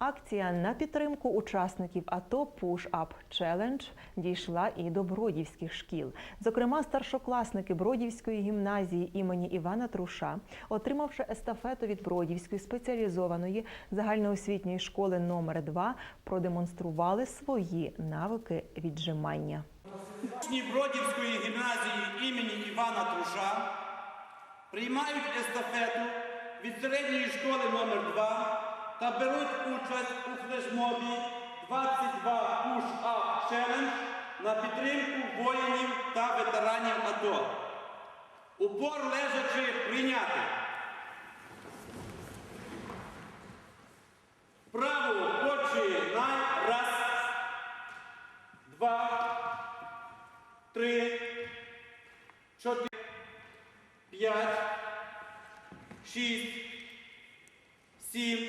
Акція на підтримку учасників АТО Push Up Challenge дійшла і до бродівських шкіл. Зокрема, старшокласники Бродівської гімназії імені Івана Труша, отримавши естафету від Бродівської спеціалізованої загальноосвітньої школи номер 2 продемонстрували свої навики віджимання. Учні Бродівської гімназії імені Івана Труша приймають естафету від середньої школи номер 2 та беруть участь у флешмобі 22 Push Up Challenge на підтримку воїнів та ветеранів АТО. Упор лежачи прийняти. Право починай. Раз, два, три, чотири, п'ять, шість, сім,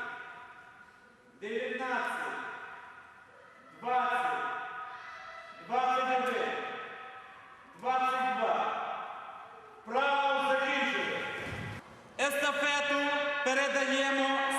Terre da Liemo